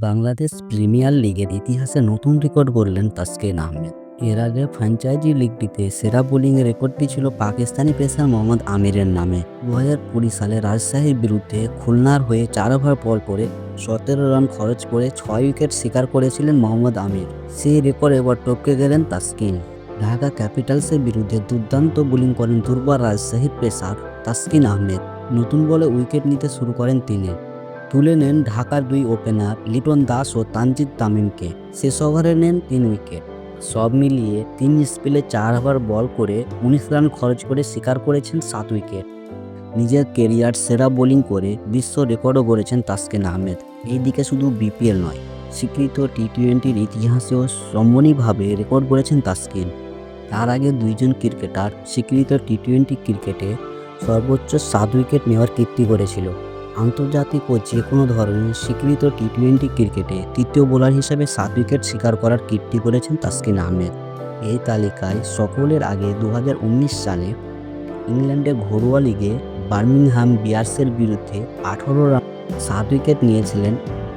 Bangladesh premier লিগের ইতিহাসে নতুন রেকর্ড গড়লেন তাসকিন আহমেদ। এর আগে ফ্র্যাঞ্চাইজি লিগটিতে সেরা বোলিংয়ের রেকর্ডটি ছিল পাকিস্তানি পেসার মোহাম্মদ আমিরের নামে। দু হাজার কুড়ি সালে রাজশাহীর বিরুদ্ধে খুলনার হয়ে চার ওভার পর পরে সতেরো রান খরচ করে ছয় উইকেট শিকার করেছিলেন মোহাম্মদ আমির। সেই রেকর্ড এবার টপকে গেলেন তাসকিন। ঢাকা ক্যাপিটালসের বিরুদ্ধে দুর্দান্ত বোলিং করেন দুর্বার রাজশাহীর পেসার তাসকিন আহমেদ। নতুন বলে উইকেট নিতে শুরু করেন তিনি। তুলে নেন ঢাকার দুই ওপেনার লিটন দাস ও তানজিদ তামিমকে। শেষ ওভারে নেন তিন উইকেট। সব মিলিয়ে তিন স্পেলে চার ওভার বল করে উনিশ রান খরচ করে শিকার করেছেন সাত উইকেট। নিজের কেরিয়ার সেরা বোলিং করে বিশ্ব রেকর্ডও গড়েছেন তাসকিন আহমেদ। এইদিকে শুধু বিপিএল নয়, স্বীকৃত টি টোয়েন্টির ইতিহাসেও সম্মানীভাবে রেকর্ড গড়েছেন তাসকিন। তার আগে দুইজন ক্রিকেটার স্বীকৃত টি টোয়েন্টি ক্রিকেটে সর্বোচ্চ সাত উইকেট নেওয়ার কীর্তি করেছিল আন্তর্জাতিক ও যে কোনো ধরনের স্বীকৃত টি টোয়েন্টি ক্রিকেটে তৃতীয় বোলার হিসেবে সাত উইকেট শিকার করার কীর্তি করেছেন তাসকিন আহমেদ। এই তালিকায় সকলের আগে দু হাজার উনিশ সালে ইংল্যান্ডের ঘরোয়া লিগে বার্মিংহাম বিয়ার্সের বিরুদ্ধে আঠারো রান, সাত উইকেট নিয়েছিলেন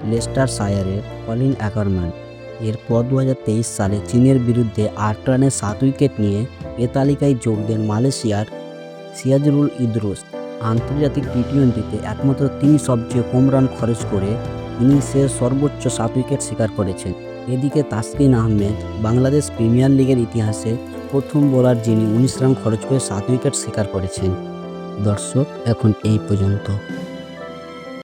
লেস্টার শায়ারের কলিন অ্যাকারম্যান। এরপর দু হাজার তেইশ সালে চীনের বিরুদ্ধে আট রানে সাত উইকেট নিয়ে এ তালিকায় যোগ দেন মালয়েশিয়ার সিয়াজরুল ইদ্রুস। আন্তর্জাতিক টি টোয়েন্টিতে একমাত্র তিনি সবচেয়ে কম রান খরচ করে ইনিংসের সর্বোচ্চ সাত উইকেট শিকার করেছেন। এদিকে তাসকিন আহমেদ, বাংলাদেশ প্রিমিয়ার লিগের ইতিহাসে প্রথম বোলার যিনি উনিশ রান খরচ করে সাত উইকেট শিকার করেছেন। দর্শক, এখন এই পর্যন্ত।